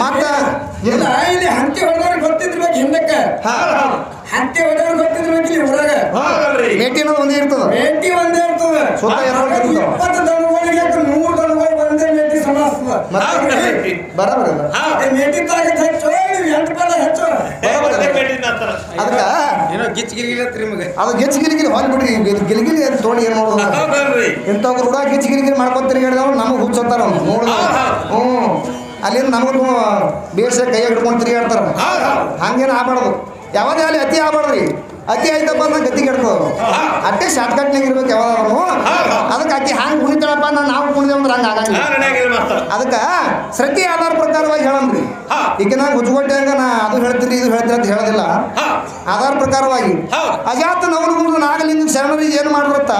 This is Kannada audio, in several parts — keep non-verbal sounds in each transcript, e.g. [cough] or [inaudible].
ಮತ್ತ ಇಲ್ಲ ಇಲ್ಲಿ ಹಂತಿ ಹೊಡೆದವ್ರಿಗೆ ಗೊತ್ತಿದ್ಬೇಕು ಹಿಂದಕ್ಕೆ? ಹಾ. ಹಂತಿ ಹೊಡೆದವ್ರಿಗೆ ಗೊತ್ತಿದ್ಬೇಕು ಇಲ್ಲಿ ಭೇಟಿ ಅನ್ನೋದು ಒಂದೇ ಇರ್ತದ. ಮೇಟಿ ಒಂದೇ ಇರ್ತದ. ಸುತ್ತ ಎರಡು. ಇಪ್ಪತ್ತು ದನಗಳಿಗೆ ನೂರು ದನಗಳು ಒಂದೇ ಮೇಟಿ ಸಮಾಸ್ತದ ಮತ್ತೆ ಬರಬರ ಹಾ. ಮೇಟಿ ತಾಕತ್ ಹೆಚ್ಚು ಎಂಟು ಪದ ಹೆಚ್ಚು. ಅದಕ್ಕ ಏನೋ ಗಿಚ್ ಗಿರಿಗಿರಿ ನಿಮಗೆ. ಅದು ಗಿಚ್ ಗಿರಿಗಿರಿ ಹೊಲ್ ಬಿಡ್ರಿ. ಗಿಲಿಗಿಲಿ ಅಂತ ತೋಡಿ ಏನ್ ಮಾಡೋದು? ಇಂಥವ್ರು ಕೂಡ ಗಿಚ್ಚ ಗಿರಿಗಿರಿ ಮಾಡ್ಕೊತೀರಿ ತಿರುಗಾಡಿದವ್ರು ನಮಗೆ ಹುಚ್ಚತ್ತಾರ ಅವ್ನು ನೋಡಿದ ಹ್ಞೂ ಅಲ್ಲಿಂದ ನಮಗೂ ಬೇಸ ಕೈ ಹಿಡ್ಕೊಂಡು ತಿರುಗಾಡ್ತಾರ. ಹಂಗೇನು ಆಗ್ಬಾರ್ದು. ಯಾವ್ದೇ ಅಲ್ಲಿ ಅತಿ ಆಗ್ಬಾರ್ದ್ರಿ. ಅತಿ ಆಯ್ತಪ್ಪ ಅಂದ್ರೆ ಗತಿ ಕೆಡ್ತದ ಅಟ್ಟೆ ಶಾರ್ಟ್ಕಟ್ನಾಗ ಇರ್ಬೇಕು ಯಾವ್ದಾದ್ರು ಅದಕ್ಕೆ ಅತಿ ಹಂಗೆ ಕುಣಿತಾಳಪ್ಪ ನಾನು ನಾವು ಕುಣಿದೇವ್ ಅಂದ್ರೆ ಹಂಗೆ ಆಗಂಗಿಲ್ಲ. ಅದಕ್ಕೆ ಶ್ರದ್ಧೆ ಆಧಾರ ಪ್ರಕಾರವಾಗಿ ಹೇಳಂದ್ರಿ. ಈಗ ನಾ ಗುಜ್ಕೊಟ್ಟೆ ಹಂಗ ನಾ ಅದು ಹೇಳ್ತೀರಿ ಇದು ಹೇಳ್ತೀರಿ ಅಂತ ಹೇಳೋದಿಲ್ಲ. ಆಧಾರ ಪ್ರಕಾರವಾಗಿ. ಅಜಾತ ನವಲಗುಂದ ನಾಗಲಿಂಗ ಶರಣರಿಗೆ ಏನು ಮಾಡ್ರತ್ತ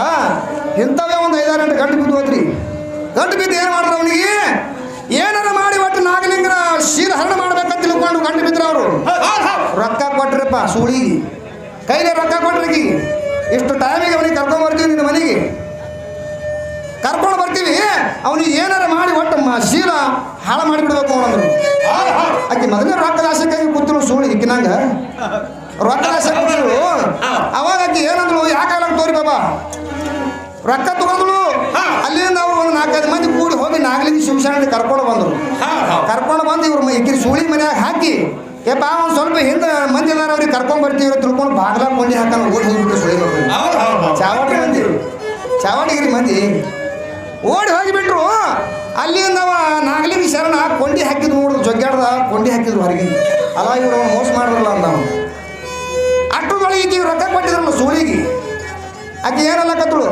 ಇಂಥವೇ ಒಂದು ಐದಾರು ಗಂಟೆ ಗಂಟು ಬಿದ್ದು ಹೋದ್ರಿ ಗಂಟು ಬಿದ್ದು ಏನು ಮಾಡ್ರ ಅವನಿಗೆ? ಏನಾರ ನಾಗಲಿಂಗನ ಶೀಲ ಹರಣ ಮಾಡ್ಬೇಕಂತ ತಿಳ್ಕೊಂಡು ಗಂಟು ಬಿದ್ರ ಅವರು. ರೊಕ್ಕ ಕೊಟ್ರಪ್ಪ ಸೂಳಿಗೆ ಕೈಲಿ ರೊಕ್ಕ ಕೊಟ್ರಿಗಿ ಇಷ್ಟು ಟೈಮಿಗೆ ಅವನಿಗೆ ಕರ್ಕೊಂಡ್ ಬರ್ತೀವಿ ನಿನ್ನ ಮನೆಗೆ. ಕರ್ಕೊಂಡು ಬರ್ತೀವಿ, ಅವನಿಗೆ ಏನಾರ ಮಾಡಿ ಒಟ್ಟು ಶೀಲ ಹಾಳು ಮಾಡಿಬಿಡ್ಬೇಕು ಅವನಂದ್ರು ಅಕ್ಕಿ ಮೊದಲೇ ರೊಕ್ಕದ ಆಸೆಗಾಗಿ ಕೂತಿರು ಸೂಳಿ ಇಕ್ಕಿನಂಗ ರೊಕ್ಕ ಆಸೆ ಅವಾಗ ಅಕ್ಕಿ ಏನಂದ್ರು ಯಾಕಾಗಲ್ಲ ತೋರಿ ಬಾಬಾ ರೊಕ್ಕ ಒಂದು ನಾಲ್ಕೈದು ಮಂದಿ ಕೂಡಿ ಹೋಗಿ ನಾಗಲಿಂಗ ಶಿವಶರಣ ಕರ್ಕೊಂಡು ಬಂದರು. ಕರ್ಕೊಂಡು ಬಂದು ಇವ್ರು ಇಕ್ಕಿರಿ ಸೂಳಿ ಮನ್ಯಾಗ ಹಾಕಿ ಏಪ್ಪ ಒಂದು ಸ್ವಲ್ಪ ಹಿಂದೆ ಮಂದಿ ಎಲ್ಲ ಅವ್ರಿಗೆ ಕರ್ಕೊಂಡು ಬರ್ತೀವಿ ತಿಳ್ಕೊಂಡು ಬಾಗ್ಲ ಕೊಂಡಿ ಹಾಕೊಂಡು ಓಡಿ ಹೋಗ್ಬಿಟ್ಟು ಸುಳಿ. ಚಾವಟಿ ಮಂದಿ. ಚಾವಟಿಗಿರಿ ಮಂದಿ. ಓಡಿ ಹೋಗಿಬಿಟ್ರು. ಅಲ್ಲಿಂದ ಅವ ನಾಗಲಿಂಗ ಶರಣ ಕೊಂಡಿ ಹಾಕಿದ್ರು ನೋಡಿದ್ರು ಜೊಗ್ಗಾಡ್ದ ಕೊಂಡಿ ಹಾಕಿದ್ರು ಹೊರಗೆ ಅಲ್ಲ ಇವ್ರು ಅವ್ನು ಮೋಸ ಮಾಡಿದ್ರಲ್ಲ ಅಂತ ಅವನು. ಅಷ್ಟರೊಳಗೆ ಈಕೆ ರೊಕ್ಕ ಕೊಟ್ಟಿದ್ರಲ್ಲ ಸೂಳಿಗೆ. ಆಕೆ ಏನಲ್ಲ ಕತ್ತಳು?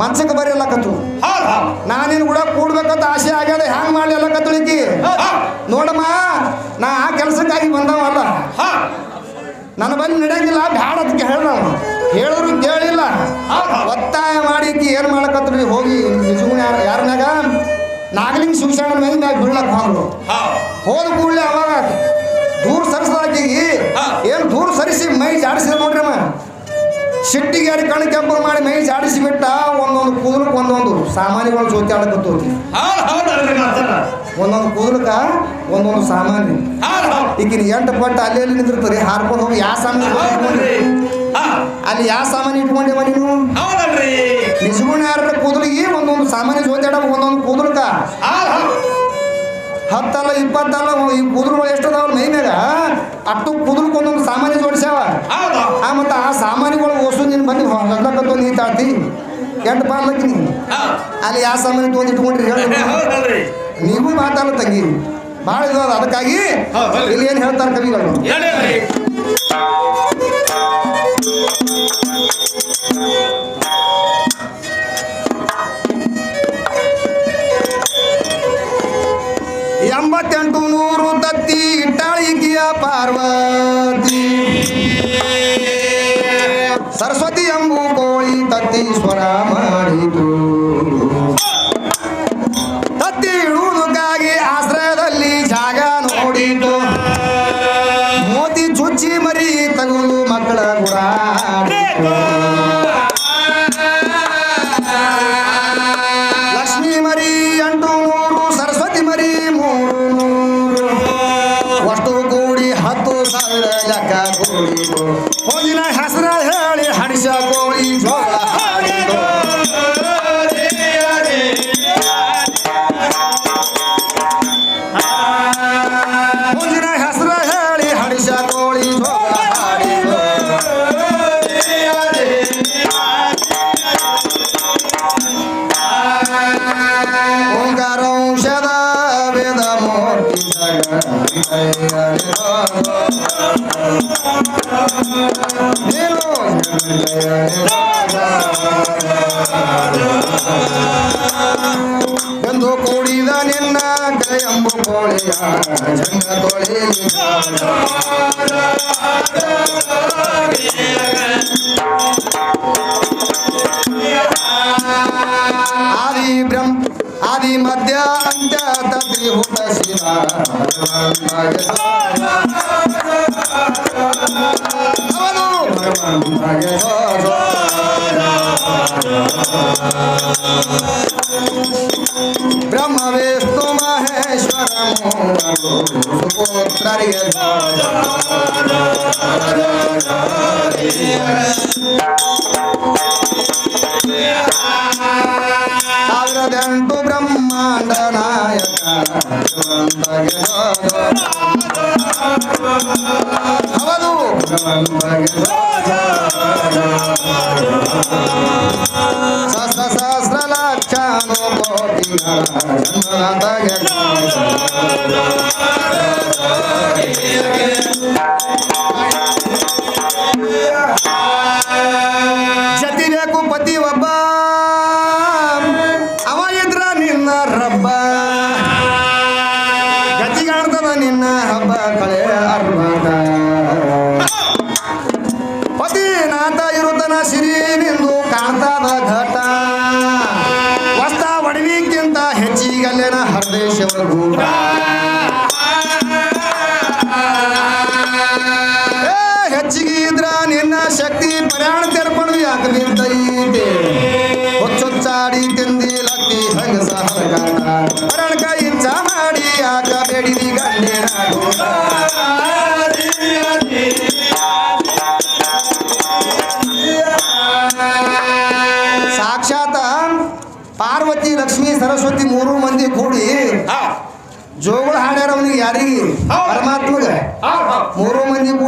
ಮನ್ಸಕ್ಕೆ ಬರೀ ಅಲ್ಲ ಕತ್ತಳು. ಹೌದ್ ಹೌದ್. ನಾನಿನ್ ಕೂಡ ಕೂಡ್ಬೇಕಂತ ಆಸೆ ಆಗ್ಯದ ಹ್ಯಾಂಗ್ ಮಾಡ್ಲಿ ಅಲ್ಲ ಕತ್ತಳಿಕಿ? ಹೌದ್ ಹೌದ್. ನೋಡಮ್ಮ ನಾ ಆ ಕೆಲಸಕ್ಕಾಗಿ ಬಂದವಲ್ಲ. ನನ್ನ ಬಂದು ನಡೆಯಂಗಿಲ್ಲ ಬ್ಯಾಡ ಅದಕ್ಕೆ ಹೇಳ್ದ ಹೇಳೋರು ಹೇಳಿದ್ರು ಕೇಳಿಲ್ಲ. ಒತ್ತಾಯ ಮಾಡಿ ಈಕಿ ಏನು ಮಾಡಕತ್ರಿ ಹೋಗಿ ನಿಜವೂ ಯಾರ ಯಾರನ್ಯಾಗ? ನಾಗಲಿಂಗ ಶಿವಶರಣ ಮೇಲೆ ಮ್ಯಾಗ ಬೀಳಕ್ ಹೋದ್ರು. ಹೌದ್. ಕೂಡಲೇ ಅವಾಗ ದೂರ ಸರಿಸ್ದಾಕಿಗಿ ಹಾ. ಏನು ದೂರ ಸರಿಸಿ ಮೈ ಜಾಡಿಸಿದ ನೋಡ್ರಿ ಅಮ್ಮ ಸಿಟ್ಟಿಗೆ ಎರಡು ಕಣ್ಣು ಕೆಂಪು ಮಾಡಿ ಮೈ ಜಾಡಿಸಿ ಬಿಟ್ಟ ಒಂದೊಂದು ಕೂದಲಕ್ಕೆ ಒಂದೊಂದು ಸಾಮಾನ್ಯಗಳು ಜೊತೆ ಆಡಕತ್ತು. ಒಂದೊಂದು ಕೂದಲಕ್ಕ ಒಂದೊಂದು ಸಾಮಾನ್ಯ. ಈಗಿನ ಎಂಟು ಪಟ್ಟು ಅಲ್ಲಿ ಅಲ್ಲಿ ನಿಂತಿರ್ತಾರೆ ಹಾರ್ಕೊಂಡು ಹೋಗಿ ಯಾವ ಸಾಮಾನು. ಅಲ್ಲಿ ಯಾವ ಸಾಮಾನ್ಯ ಇಟ್ಕೊಂಡೆ ನೀನು. ನಿಜಗುಣ ಯಾರ ಕೂದಲಿಗೆ ಒಂದೊಂದು ಸಾಮಾನ್ಯ ಜೋತಾಡ ಒಂದೊಂದು ಕೂದಲಕ್ಕ. ಹತ್ತಲ್ಲ ಇಪ್ಪತ್ತಲ್ಲ ಈ ಕೂದಲು ಎಷ್ಟು ಅದಾವ ಮೈ ಮ್ಯಾಗ ಅಷ್ಟು ಕೂದಲಕ್ಕೆ ಒಂದೊಂದು ಸಾಮಾನ್ಯ ಜೋಡಿಸ್ಯಾವ. ಆ ಮತ್ತು ಆ ಸಾಮಾನ್ಯಗಳು ಓಸು ನೀನು ಬಂದು ಹೊಗ್ಲಕ್ಕಂತ ನೀ ತಾಳ್ತಿ ಎಂಟು ಪಾರ್ಲಕ್ಕೆ ನೀ ಅಲ್ಲಿ ಯಾವ ಸಾಮಾನ್ಯ ತೊಗೊಂಡು ಇಟ್ಕೊಂಡ್ರಿ ಹೇಳಿ. [laughs] ನೀವು ಮಾತಾಡೋ ತಂಗಿ. ಭಾಳ ಇದು ಅದಕ್ಕಾಗಿ. ಇಲ್ಲಿ ಏನು ಹೇಳ್ತಾರೆ ಕವಿಗಳು? Tito. ಎಂದು ಕೂಡಿದ ನಿನ್ನ ಕೈಯಂಬು ಕೋಳಿಯ ತೊಳಿ ಆದಿ ಬ್ರಹ್ಮ ಆದಿ ಮಧ್ಯ ಅಂತ್ಯ ಅವನು. ಬ್ರಹ್ಮ ವಿಷ್ಣು ಮಹೇಶ್ವರ ಮೂವರು ಸುಪುತ್ರರಿಗೆ ಸಾವಿರದ ಪತಿನಾಥ ಇರುತ್ತನ ಸಿರಿ ನಿಂದು ಕಾಂತದ ಘಟ. ವಸ್ತ ಒಡವಿಕ್ಕಿಂತ ಹೆಚ್ಚಿಗಲ್ಲೇನ ಹರದೇಶವರ ಗೂಟ ಹೆಚ್ಚಿಗೆ ಇದ್ರ ನಿನ್ನ ಶಕ್ತಿ ಪ್ರಯಾಣ ತೆರ್ಕೊಂಡು ಯಾಕೆ ನಿಂತೈತೆ ಹೊಚ್ಚೊಚ್ಚಾಡಿ ತಿಂದಿ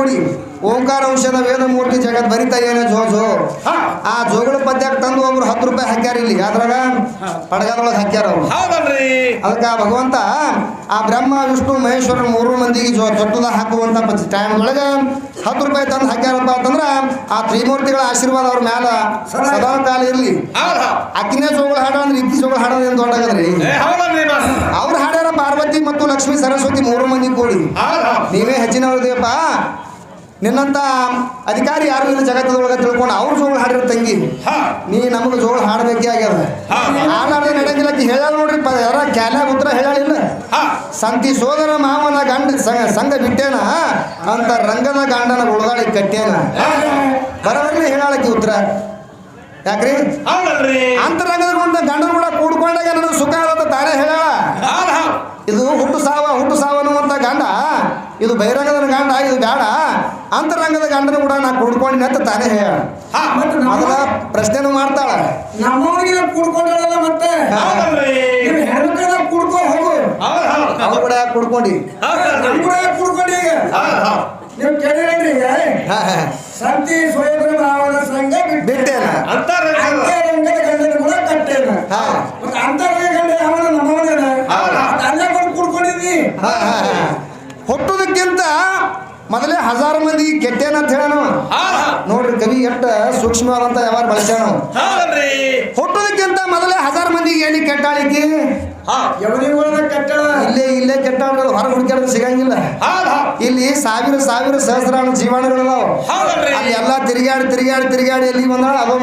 ಮೂರು ಓಂಕಾರ ಔಷಧ ವೇದಮೂರ್ತಿ ಜಗತ್ ಬರಿತಾ ಏನೇ ಜೋ ಜೋ. ಆ ಜೋಗಳ ಪದ್ಯಕ್ಕೆ ತಂದು ಒಬ್ರು ಹತ್ತು ರೂಪಾಯಿ ಹಾಕ್ಯಾರ ಇಲ್ಲಿ. ಅದ್ರಾಗ ಪಡಗದೊಳಗೆ ಹಾಕ್ಯಾರ ಅವ್ರು. ಅದಕ್ಕೆ ಆ ಭಗವಂತ ಆ ಬ್ರಹ್ಮ ವಿಷ್ಣು ಮಹೇಶ್ವರ ಮೂರು ಮಂದಿಗೆ ಜೋ ತೊಟ್ಟದ ಹಾಕುವಂತ ಟೈಮ್ ಒಳಗೆ ಹತ್ತು ರೂಪಾಯಿ ತಂದು ಹಾಕ್ಯಾರಪ್ಪ ಅಂತಂದ್ರ ಆ ತ್ರಿಮೂರ್ತಿಗಳ ಆಶೀರ್ವಾದ ಅವ್ರ ಮ್ಯಾಲ ಸದಾ ಕಾಲ ಇರಲಿ. ಅಕ್ಕಿನೇ ಜೋಗಳ ಹಾಡ ಅಂದ್ರೆ ಇತ್ತಿ ಜೋಗಳ ಹಾಡೋದು ಏನು ದೊಡ್ಡಾಗದ್ರಿ. ಅವ್ರು ಹಾಡ್ಯಾರ ಪಾರ್ವತಿ ಮತ್ತು ಲಕ್ಷ್ಮೀ ಸರಸ್ವತಿ ಮೂರು ಮಂದಿ ಕೂಡಿ. ನೀವೇ ಹೆಚ್ಚಿನವ್ರದೇಪ್ಪ ನಿನ್ನಂತ ಅಧಿಕಾರಿ ಯಾರು ಇಲ್ಲ ಜಗತ್ತದೊಳಗೆ ತಿಳ್ಕೊಂಡು ಅವ್ರು ಜೋಳ ಹಾಡಿರೋ ತಂಗಿ. ನೀ ನಮಗೆ ಜೋಳ ಹಾಡಬೇಕೇ ಆಗ್ಯದ. ಹಾಡಾಡ್ದೆ ನಡೆಯಂಗಿಲ್ಲ ಹೇಳ್ಯಾಳ ನೋಡ್ರಿ ಯಾರ ಕ್ಯಾಲ್ಯಾಗ ಉತ್ತರ ಹೇಳಿಲ್ಲ ಹಾ. ಸಂತಿ ಸೋದರ ಮಾವನ ಗಂಡ ಸಂಘ ಬಿಟ್ಟೇನ? ಅಂತ ರಂಗದ ಗಂಡನ ಉಳ್ದಾಳಿ ಕಟ್ಟೇನ? ಬರವರ್ಲಿ ಹೇಳಕ್ಕೆ ಉತ್ತರ. ಯಾಕ್ರಿ? ಅಂತರಂಗದ ಗುಂಡ ಗಂಡನ ಕೂಡ ಕೂಡ್ಕೊಂಡಾಗ ನನಗೆ ಸುಖ ಆಗತ್ತ ತಾನೇ ಹೇಳಾಳ ಹೌದ್ ಹೌದ್ ಇದು ಹುಟ್ಟು ಸಾವ ಹುಟ್ಟು ಸಾವ ಅನ್ನುವಂಥ ಗಂಡ ಇದು ಬಹಿರಂಗದ ಗಂಡ ಇದು ಬೇಡ ಅಂತರಂಗದ ಗಂಡನ ಕೂಡ ನಾ ಕುಡ್ಕೊಂಡಿನ ಅಂತ ತಾನೇ ಹೇಳ ಹಾ ಮತ್ತೆ ಮೊದಲ ಪ್ರಶ್ನೆ ಪ್ರಶ್ನೆನೂ ಮಾಡ್ತಾಳ. ನಮ್ಮವರಿಗೆ ಕುಡ್ಕೊಂಡಲ್ಲ ಮತ್ತೆ? ಕುಡ್ಕೊ ಹೋಗು. ಹೌದ್ ಹೌದ್ ಕೂಡ ಕುಡ್ಕೊಂಡು. ಕೂಡ ಕುಡ್ಕೊಂಡು. ನೀವು ಹಾ ಹಾ. ಸಂತಿ ಸ್ವಯಂ ಭಾವನ ಸಂಘ ಬಿಟ್ಟು ಬಿಟ್ಟೇನ? ಅಂತರಂಗದ ಗಂಡನ ಕೂಡ ಕಟ್ಟೇನ? ಅಂತರಂಗ ಗಂಡ ಯಾವನ ನಮ್ಮವನೇನ? ಅಲ್ಲೇ ಬಂದು ಕುಡ್ಕೊಂಡಿದ್ದಿ? ಹಾ ಹಾ ಹಾ. ಹುಟ್ಟುದಕ್ಕಿಂತ ಮೊದಲೇ ಹಜಾರ್ ಮಂದಿ ಕೆಟ್ಟೇನ ಅಂತ ಹೇಳೋಣ ನೋಡ್ರಿ ಕವಿ ಎಟ್ಟ ಸೂಕ್ಷ್ಮವಾದಂತ ವ್ಯವಹಾರ ಬಳಸ್ಯಾನ ಹುಟ್ಟೋದಕ್ಕಿಂತ ಹುಟ್ಟುದಕ್ಕಿಂತ ಮೊದಲೇ ಹಜಾರ್ ಮಂದಿಗೆ ಹೇಳಿ ಕೆಟ್ಟಾಳಿಕೆ? ಇಲ್ಲೇ ಇಲ್ಲೇ ಕೆಟ್ಟಾಳ ಹೊರ ಹುಡುಕಾಡ ಸಿಗಂಗಿಲ್ಲ. ಇಲ್ಲಿ ಸಾವಿರ ಸಾವಿರ ಸಹಸ್ರಾನು ಜೀವಾಣುಗಳಿದಾವ ಅಲ್ಲಿ ಎಲ್ಲ ತಿರುಗಾಡಿ ತಿರುಗಾಡಿ ತಿರುಗಾಡಿ ಎಲ್ಲಿ ಬಂದಾಳ? ಅದೋ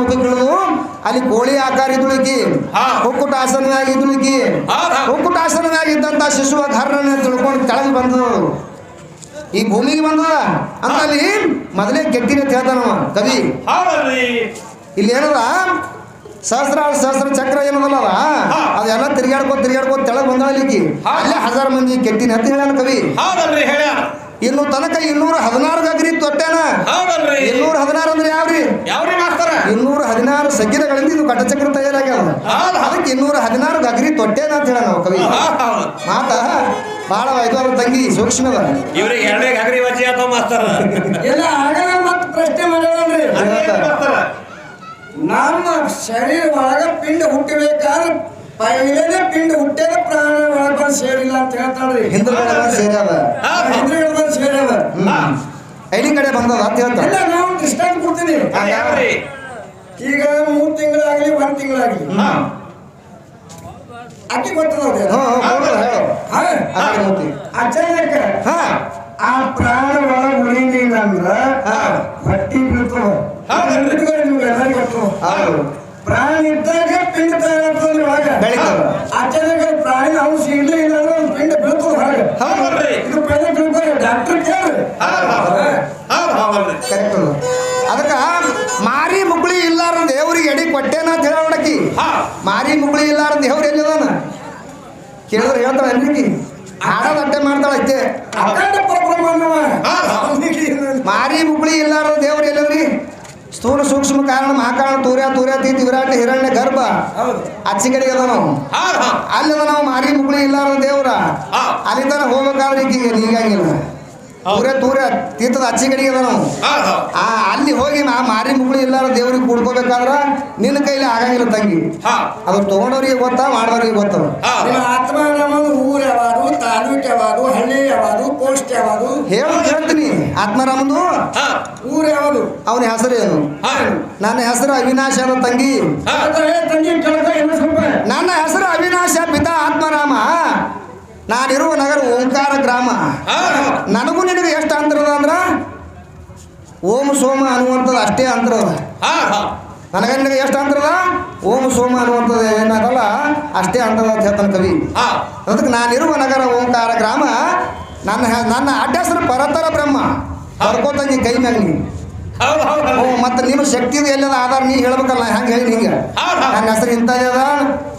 ಅಲ್ಲಿ ಕೋಳಿ ಆಕಾರ ಇದ್ಳುಕಿ ಹಾ. ಹುಕ್ಕುಟ ಆಸನದಾಗ ಇದ್ಳುಕಿ ಹುಕ್ಕುಟ ಆಸನದಾಗ ಇದ್ದಂತ ಶಿಶುವ ಘರ್ರನ್ನ ತಿಳ್ಕೊಂಡು ಕೆಳಗೆ ಬಂದದು ಈ ಭೂಮಿಗೆ ಬಂದದ ಅಂತ ಅಲ್ಲಿ ಮೊದಲೇ ಗೆದ್ದಿನ ಅಂತ ಹೇಳ್ತಾನವ ಕವಿ. ಇಲ್ಲಿ ಏನದ ಸಹಸ್ರ ಸಹಸ್ರ ಚಕ್ರ ಏನದಲ್ಲ. ಅದೆಲ್ಲ ತಿರ್ಗಾಡ್ಕೋ ತಿರ್ಗಾಡ್ಕೋ ತೆಳಗ್ ಬಂದ ಇಲ್ಲಿ. ಅಲ್ಲೇ ಹಜಾರ್ ಮಂದಿ ಗೆದ್ದಿನ ಅಂತ ಹೇಳ ಕವಿ. ಇನ್ನು ತನಕ ಇನ್ನೂರ ಹದಿನಾರು ಗಗ್ರಿ ತೊಟ್ಟೇನ ಇನ್ನೂರ ಹದಿನಾರು ಅಂದ್ರೆ ಯಾವ್ರಿ? ಯಾವ್ರಿ ಮಾಸ್ತರ? ಇನ್ನೂರ ಹದಿನಾರು ಸಗ್ಗಿರಗಳಿಂದ ಇದು ಕಟಚಕ್ರ ಹೌದ್ ಹೌದ್ ಅದಕ್ಕೆ ಇನ್ನೂರ ಹದಿನಾರು ಗಗ್ರಿ ತೊಟ್ಟೇನ ಅಂತ ಹೇಳ ನಾವು ಕವಿ. ಮಾತ ಬಹಳ ವೈದ್ಯರ ತಂಗಿ ಸೂಕ್ಷ್ಮದ. ಇವ್ರಿಗೆ ಎರಡೇ ಗಗರಿ ವಜ್ಜಿ ಹಾಕೋ ಮಾಸ್ತರ. ಎಲ್ಲ ಆಗಲ್ಲ ಮತ್ತೆ ಪ್ರಶ್ನೆ ಮಾಡೋಣ್ರಿ ನಮ್ಮ ಶರೀರ ಒಳಗ ಪಿಂಡ ಹುಟ್ಟಬೇಕಾದ್ರೆ ಪೈಲೇನೆ ಪಿಂಡ ಹುಟ್ಟೇನ ಪ್ರಾಣ ಒಳಗ ಬಂದು ಸೇರಿಲ್ಲ ಅಂತ ಹೇಳ್ತಾಳ್ರಿ. ಹಿಂದೆ ಸೇರ್ಯಾದ ಹಿಂದೂ ಹೌದ್ ಹಿಂದ್ರಗಡೆ ಬಂದು ಸೇರ್ಯಾದ ಐಡಿ ಕಡೆ ಬಂದದ ಅಂತ ಹೇಳ್ತಾರೆ ಇಲ್ಲ ನಾವು ದೃಷ್ಟಾಂತ ಕೊಡ್ತೀನಿ ಈಗ ಮೂರ್ ತಿಂಗಳಾಗ್ಲಿ ಒಂದ್ ತಿಂಗಳಾಗ್ಲಿ. ಅಕ್ಕಿ ಗೊತ್ತದ ಹೇಳು ಆ ಪ್ರಾಣ ಒಳಗೆ ಉಳಿಲಿಲ್ಲ ಅಂದ್ರ ಹಾ. ಹೊಟ್ಟಿ ಬೀಳ್ತವ ಪ್ರಾಣ ಇದ್ದಾಗ ಪಿಂಡ ತಯಾರಾಗ್ತದ್ರಿ ಒಳಗ. ಅಚಾನಕ ಪ್ರಾಣ ಅಂಶ ಇರ್ಲೇ ಇಲ್ಲ ಅಂದ್ರೆ ಒಂದು ಪಿಂಡ ಬೀಳ್ತದ ಹೊರಗೆ ಇದು ಪೈಲೆ ತಿಳ್ಕೊಳ್ಳಿ ಡಾಕ್ಟರ್ ಕೇಳ್ರಿ. ಕರೆಕ್ಟ್ ಅದಕ್ಕ ಮಾರಿ ಮುಗುಳಿ ಇಲ್ಲಾರ ದೇವ್ರಿಗೆ ಎಡಿ ಕೊಟ್ಟೇನ ಅಂತ ಹೇಳೋಣಕಿ. ಹಾ. ಮಾರಿ ಮುಗುಳಿ ಇಲ್ಲಾರ ದೇವ್ರು ವಾಲ್ಮೀಕಿ ಹಾಡೋದಟ್ಟೆ ಮಾಡ್ತಾಳಷ್ಟೇ ಅಖಂಡ ಪರಬ್ರಹ್ಮ ಮಾರಿ ಹುಬ್ಳಿ ಇಲ್ಲಾರ ದೇವ್ರ ಎಲ್ಲದ್ರಿ ಸ್ಥೂಲ ಸೂಕ್ಷ್ಮ ಕಾರಣ ಮಹಾಕಾರಣ ತೂರ್ಯ ತೂರ್ಯ ತೀತಿ ವಿರಾಟ ಹಿರಣ್ಯ ಗರ್ಭ. ಅಚ್ಚಿ ಕಡೆಗೆ ಅದ ನಾವು. ಅಲ್ಲಿ ನಾವು ಮಾರಿ ಮುಗುಳಿ ಇಲ್ಲಾರ ದೇವ್ರ. ಅಲ್ಲಿ ತನಕ ಹೋಗ್ಬೇಕಾದ್ರೆ ಈಗ ಹೀಗಾಗಿಲ್ಲ ತೂರ್ಯ ದೂರ ತೀರ್ಥದ ಅಚ್ಚಿ ಕಡೆಗೆ ಅದ ನಾವು. ಆ ಅಲ್ಲಿ ಹೋಗಿ ನಾ ಮಾರಿ ಮುಗುಳಿ ಇಲ್ಲಾರ ದೇವ್ರಿಗೆ ಕುಡ್ಕೋಬೇಕಾದ್ರ ನಿನ್ನ ಕೈಲಿ ಆಗಂಗಿಲ್ಲ ತಂಗಿ. ಹಾ. ಅದು ತಗೊಂಡವ್ರಿಗೆ ಗೊತ್ತಾ ಮಾಡಿದವ್ರಿಗೆ ಗೊತ್ತ. ಆತ್ಮ ಊರ ಯಾವುದು ತಾಲೂಕು ಯಾವುದು ಹಳ್ಳಿ ಯಾವುದು ಪೋಸ್ಟ್ ಯಾವುದು ಹೇಳು ಹೇಳ್ತೀನಿ ಆತ್ಮರಾಮಂದು ಊರು ಯಾವುದು ಅವನ ಹೆಸರು ಏನು ಹಾ. ನನ್ನ ಹೆಸರು ಅವಿನಾಶ ಅನ್ನೋ ತಂಗಿ. ನನ್ನ ಹೆಸರು ಅವಿನಾಶ ಪಿತಾ ಆತ್ಮರಾಮ. ನಾನಿರುವ ನಗರ ಓಂಕಾರ ಗ್ರಾಮ. ನನಗೂ ನಿನಗೆ ಎಷ್ಟು ಅಂತರ ಅದ ಅಂದ್ರ? ಓಂ ಸೋಮ ಅನ್ನುವಂಥದ್ದು ಅಷ್ಟೇ ಅಂತರ ನನಗೆ ನಿನಗೆ ಎಷ್ಟು ಅಂತರ ಓಂ ಸೋಮ ಅನ್ನುವಂಥದ್ದು ಏನಾಗಲ್ಲ ಅಷ್ಟೇ ಅಂತರ ಅಂತ ಹೇಳ್ತಾನೆ ಕವಿ. ಅದಕ್ಕೆ ನಾನಿರುವ ನಗರ ಓಂಕಾರ ಗ್ರಾಮ ನನ್ನ ನನ್ನ ಅಡ್ಡ ಹೆಸರು ಪರತರ ಬ್ರಹ್ಮ. ಬರ್ಕೋತಂಗಿ ಕೈ ಮ್ಯಾಗ ಹೌದ್ ಹೌದ್ ಓ ಹೌದ್ ಮತ್ತೆ ನಿಮ್ಮ ಶಕ್ತಿದು ಎಲ್ಲದ ಆಧಾರ ನೀ ಹೇಳ್ಬೇಕಲ್ಲ ಹೆಂಗೆ ಹೇಳಿ ಹಿಂಗೆ. ಹೌದು ಹೌದ್. ನನ್ನ ಹೆಸರು ಇಂಥದ್ದೇ ಅದ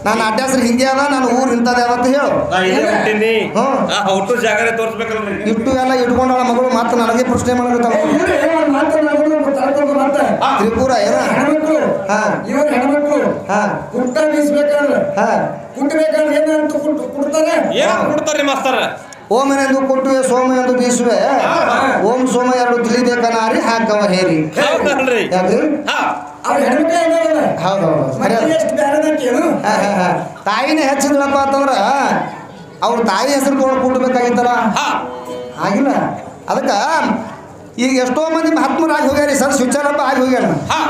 ನನ್ನ ಅಡ್ಡ ಹೆಸರು ಹಿಂಗೆ ಅದ ನನ್ನ ಊರು ಇಂಥದ್ದೇ ಅದ ಅಂತ ಹೇಳು. ನಾ ಇಲ್ಲೇ ಹುಟ್ಟೀನಿ. ಹ್ಞೂ ಆ ಹುಟ್ಟು ಜಾಗನೇ ತೋರಿಸ್ಬೇಕಲ್ರಿ ಇಟ್ಟು ಎಲ್ಲ ಇಟ್ಕೊಂಡಾಳ ಮಗಳು ಮತ್ತೆ ನನಗೆ ಪ್ರಶ್ನೆ ಮತ್ತೆ ತ್ರಿಪುರ ಏನ? ಹೆಣ್ಮಕ್ಳು. ಹಾ. ಇವ್ರು ಹೆಣ್ಮಕ್ಳು. ಹಾ. ಕುಟ್ಟ ಬೀಸ್ಬೇಕಾದ್ರೆ. ಹಾ. ಕುಟ್ಟಬೇಕಾದ್ರೆ ಏನಂತ ಕುಟ್ ಕುಡ್ತಾರೆ ಏನ್ ಕುಡ್ತಾರೆ ಮಾಸ್ತರ? ಓಮನೆಂದು ಕೊಟ್ಟುವೆ ಸೋಮ ಎಂದು ಬೀಸುವೆ ಓಂ ಸೋಮ ಎರಡು ತಿಳಿಬೇಕನ್ನಾರಿ ಹಾಕವ ಹೇರಿ. ತಾಯಿನೇ ಹೆಚ್ಚಿದ್ರಪ್ಪ ಅಂತಂದ್ರ ಅವ್ರ ತಾಯಿ ಹೆಸರು ತೊಗೊಂಡು ಕೂಡ್ಬೇಕಾಗಿತ್ತಲ್ಲ? ಹಾ. ಆಗಿಲ್ಲ. ಅದಕ್ಕೆ ಈಗ ಎಷ್ಟೋ ಮಂದಿ ಮಹಾತ್ಮರಾಗಿ ಹೋಗ್ಯಾರಿ ಸರ್ ಸ್ವಿಚರಪ್ಪ ಆಗಿ ಹೋಗ್ಯಾರ ಹಾ.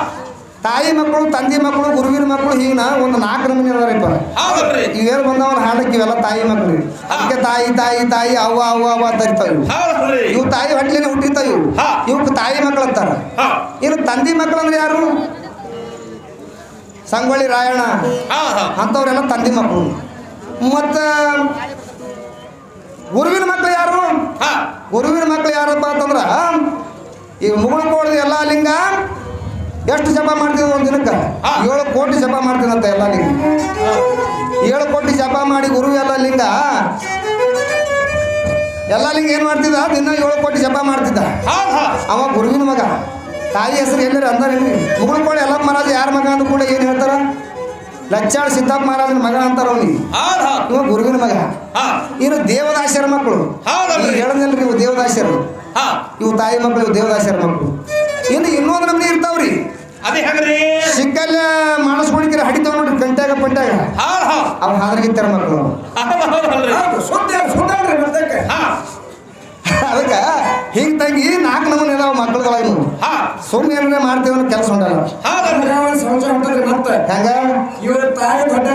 ತಾಯಿ ಮಕ್ಕಳು ತಂದೆ ಮಕ್ಕಳು ಗುರುವಿನ ಮಕ್ಕಳು ಹೀನ ಒಂದು ನಾಲ್ಕು ನಮೂನಿ ಅದಾರಪ್ಪ ಇಬ್ಬರ ಇವೇನು ಬಂದವನ ಹಾಡಕ್ಕೆ ಇವೆಲ್ಲ ತಾಯಿ ಮಕ್ಕಳು. ಅದಕ್ಕೆ ತಾಯಿ ತಾಯಿ ತಾಯಿ ಅವ್ವ ಅವ್ವ ಅವ್ವ ಅಂತ ಇರ್ತಾವ ಇವು ಇವು ತಾಯಿ ಹೊಟ್ಲಿನ ಹುಟ್ಟಿರ್ತಾವ ಇವು. ಇವಕ್ಕೆ ತಾಯಿ ಮಕ್ಕಳು ಅಂತಾರ. ಇನ್ನು ತಂದೆ ಮಕ್ಕಳು ಅಂದ್ರೆ ಯಾರು? ಸಂಗೊಳ್ಳಿ ರಾಯಣ್ಣ. ಅಂಥವ್ರೆಲ್ಲ ತಂದೆ ಮಕ್ಕಳು. ಮತ್ತು ಗುರುವಿನ ಮಕ್ಕಳು ಯಾರು? ಹಾ. ಗುರುವಿನ ಮಕ್ಕಳು ಯಾರಪ್ಪ ಅಂತಂದ್ರ ಈಗ ಮುಗುಳು ಎಲ್ಲಾ ಎಲ್ಲ ಲಿಂಗ ಎಷ್ಟು ಜಪ ಮಾಡ್ತಿದ್ರು ಒಂದು ದಿನಕ್ಕೆ? ಏಳು ಕೋಟಿ ಜಪ ಮಾಡ್ತೀನಂತ ಎಲ್ಲ ಲಿಂಗ ಏಳು ಕೋಟಿ ಜಪ ಮಾಡಿ ಗುರು ಎಲ್ಲ ಲಿಂಗ. ಎಲ್ಲ ಲಿಂಗ ಏನು ಮಾಡ್ತಿದ್ದ? ದಿನ ಏಳು ಕೋಟಿ ಜಪ ಮಾಡ್ತಿದ್ದ. ಅವ ಗುರುವಿನ ಮಗ. ತಾಯಿ ಹೆಸರು ಎಲ್ಲರ ಅಂದ್ರೆ ಮುಗುಳು ಕೋಡಿ ಎಲ್ಲ ಮಹಾರಾಜ ಯಾರ ಮಗ ಅಂದ ಕೂಡ ಏನು ಹೇಳ್ತಾರ? ಲಚ್ಚಾಳ್ ಸಿದ್ದಪ್ಪ ಮಹಾರಾಜನ ಮಗ ಅಂತಾರ ಅವನಿಗೆ. ಹೌದ್ ಇವ ಗುರುವಿನ ಮಗ. ಹಾ. ಇನ್ನು ದೇವದಾಸ್ಯರ ಮಕ್ಕಳು ಹೇಳದಲ್ರಿ ಇವು ದೇವದಾಸ್ಯರು? ಹಾ. ಇವು ತಾಯಿ ಮಕ್ಕಳು ಇವು ದೇವದಾಸರ ಮಕ್ಕಳು ಇನ್ನು ಇನ್ನೊಂದು ನಮ್ನಿ ಇರ್ತಾವ್ರಿ. ಅದೇ ಹೆಂಗ್ರಿ? ಸಿಕ್ಕಲ್ಲ ಮಾಡಿಸ್ಕೊಂಡಿಕ್ಕಿರ ಹಡಿತಾವ್ ನೋಡ್ರಿ ಗಂಟ್ಯಾಗ ಪಂಟ್ಯಾಗ. ಹಾಂ ಹಾಂ ಹಾದ್ರಗಿತ್ತಾರ ಮಕ್ಕಳು ಅದಕ್ಕ ಸುದ್ದ ಹಾ. ಅದಕ್ಕೆ ಹಿಂಗ್ ತಂಗಿ ನಾಲ್ಕು ನಮೂನೆ ಅದಾವ ಮಕ್ಕಳುಗಳಾಗಿ ನೀವು. ಹಾ. ಸುಮ್ಮನೆ ಏನಾರ ಮಾಡ್ತೀವಿ ಅನ್ನೋ ಕೆಲಸ ಉಂಟಲ್ಲ. ಹೊಂಟದ್ರಿ ಮತ್ತೆ. ಹೆಂಗ? ಇವತ್ತು ತಾಯಿ ದೊಡ್ಡ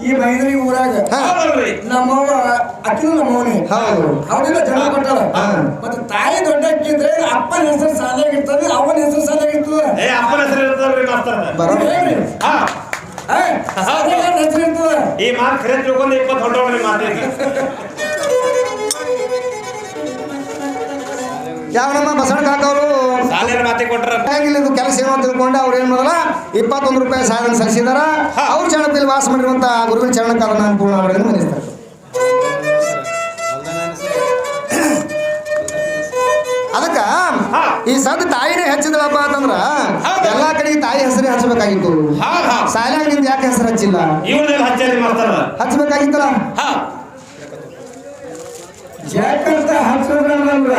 ಈ ಮೈದ್ರಿ ಊರಾಗ ನಮ್ಮವ್ವ ಅಕ್ಕಿನೂ ನಮ್ಮವನಿ ಹೌದು. ಅವೆಲ್ಲ ಜನ ಕೊಟ್ಟಾರ ಹಾ. ಮತ್ತೆ ತಾಯಿ ದೊಡ್ಡ ದೊಡ್ಡಕ್ಕಿದ್ರೆ ಅಪ್ಪನ ಹೆಸರು ಸಾಲಾಗಿರ್ತದೆ ಅವನ ಹೆಸರು ಸಾಲಾಗಿರ್ತದೆ ಏ ಅಪ್ಪನ ಹೆಸರು ಸಾಲಾಗ ಹೆಸರು ಇರ್ತದೆ. ಈ ಮಾತು ಖರೆ ತಿಳ್ಕೊಂಡು ಇಪ್ಪತ್ತು ಮಾತಿಗೆ ಯಾವ ನಮ್ಮ ಬಸವಣ್ಣ ಕಾಕವರು ಸಾಲಿನ ಮಾತಿ ಕೊಟ್ರ. ಆಗಿಲ್ಲ ಇದು ಕೆಲಸ ಏನು ಅಂತ ತಿಳ್ಕೊಂಡು ಅವ್ರು ಏನು ಮಾಡಲ್ಲ? ಇಪ್ಪತ್ತೊಂದು ರೂಪಾಯಿ ಸಾಧನ ಸಲ್ಲಿಸಿದಾರ. ಅವ್ರ ಚರಣದಲ್ಲಿ ವಾಸ ಮಾಡಿರುವಂತ ಗುರುವಿನ ಚರಣ ಅದನ್ನ ಪೂರ್ಣ ಅವರನ್ನು ಮನಿಸ್ತಾರೆ ಅದಕ್ಕ ಈ ಸದ್ ತಾಯಿನೇ ಹಚ್ಚಿದಳಪ್ಪ ಅಂತಂದ್ರ. ಎಲ್ಲಾ ಕಡೆ ತಾಯಿ ಹೆಸರೇ ಹಚ್ಚಬೇಕಾಗಿತ್ತು. ಸಾಲಾಗ ನಿಂದ ಯಾಕೆ ಹೆಸರು ಹಚ್ಚಿಲ್ಲ? ಹಚ್ಚಬೇಕಾಗಿತ್ತಲ್ಲ ಜಯಕರ್ತ ಹರ್ಷದ ನಂದ್ರ